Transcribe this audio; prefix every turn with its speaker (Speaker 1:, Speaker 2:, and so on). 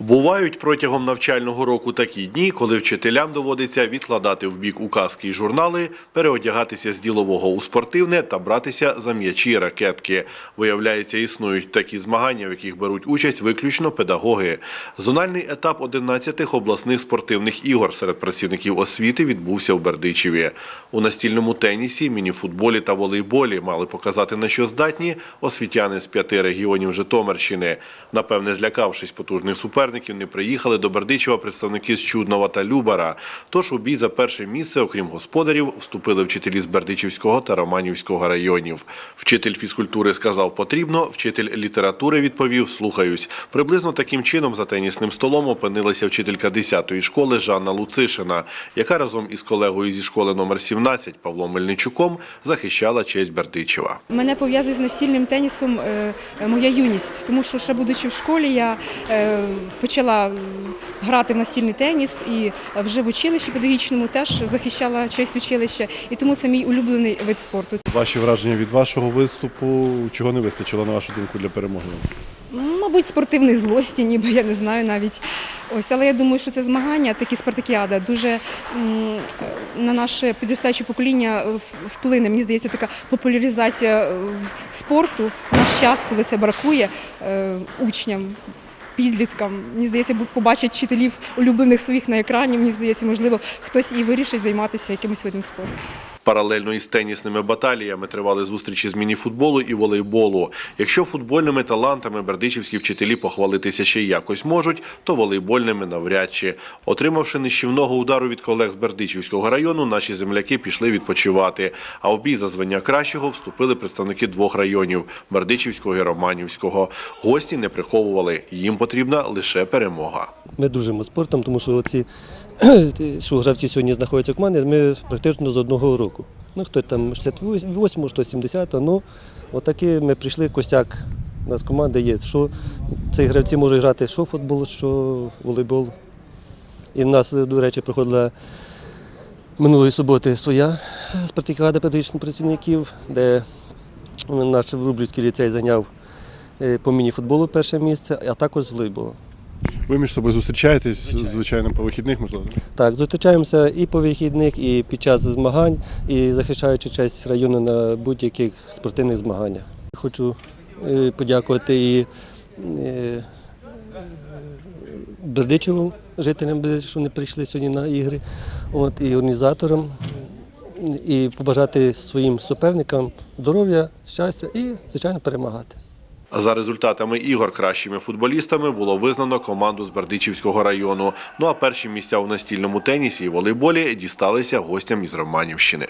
Speaker 1: Бувають протягом навчального року такі дні, коли вчителям доводиться відкладати в бік указки й журнали, переодягатися з ділового у спортивне та братися за м'ячі ракетки. Виявляється, існують такі змагання, в яких беруть участь виключно педагоги. Зональний етап 11-х обласних спортивних ігор серед працівників освіти відбувся в Бердичеві. У настільному тенісі, мініфутболі та волейболі мали показати на що здатні освітяни з п'яти регіонів Житомирщини. Напевне, злякавшись потужних суперників, не приїхали до Бердичева представники з Чуднова та Любара. Тож у бій за перше місце, окрім господарів, вступили вчителі з Бердичівського та Романівського районів. Вчитель фізкультури сказав потрібно, вчитель літератури відповів слухаюсь. Приблизно таким чином за тенісним столом опинилася вчителька 10-ї школи Жанна Луцишина, яка разом із колегою зі школи номер 17 Павлом Мельничуком захищала честь Бердичева.
Speaker 2: Мене пов'язує з настільним тенісом е, е, моя юність, тому що ще будучи в школі, я е, почала грати в настільний теніс і вже в училищі педагогічному теж захищала честь училища, і тому це мій улюблений вид спорту.
Speaker 3: Ваші враження від вашого виступу, чого не вистачило, на вашу думку, для перемоги?
Speaker 2: Мабуть, спортивної злості, ніби я не знаю навіть. Ось, але я думаю, що це змагання, такі спартакіада, дуже м, на наше підростаюче покоління вплине. Мені здається, така популяризація е, спорту в наш час, коли це бракує е, учням. Підліткам, мені здається, побачать вчителів улюблених своїх на екрані. Мені здається, можливо, хтось і вирішить займатися якимось видом спорту.
Speaker 1: Паралельно із тенісними баталіями тривали зустрічі з мініфутболу і волейболу. Якщо футбольними талантами бердичівські вчителі похвалитися ще якось можуть, то волейбольними навряд чи. Отримавши нищівного удару від колег з Бердичівського району, наші земляки пішли відпочивати. А в бій за звання кращого вступили представники двох районів Бердичівського і Романівського. Гості не приховували. Їм потрібна лише перемога.
Speaker 4: Ми дружимо спортом, тому що ці, що гравці сьогодні знаходяться в команді, ми практично з одного року. Ну, хто там 68, хто 70, ну отакі ми прийшли, костяк у нас команди є. Що ці гравці можуть грати що футбол, що волейбол. І в нас, до речі, проходила минулої суботи своя спартакіада педагогічних працівників, де наш Врублівський ліцей зайняв е, по міні-футболу перше місце, а також з волейболу.
Speaker 3: Ви між собою зустрічаєтесь, звичайно, по вихідних, можливо?
Speaker 4: Так, зустрічаємося і по вихідних, і під час змагань, і захищаючи честь району на будь-яких спортивних змаганнях. Хочу е, подякувати і е, Бердичеву, жителям Бердичева, що вони прийшли сьогодні на ігри, от, і організаторам, і побажати своїм суперникам здоров'я, щастя і, звичайно, перемагати.
Speaker 1: За результатами ігор кращими футболістами було визнано команду з Бердичівського району. Ну а перші місця у настільному тенісі і волейболі дісталися гостям із Романівщини.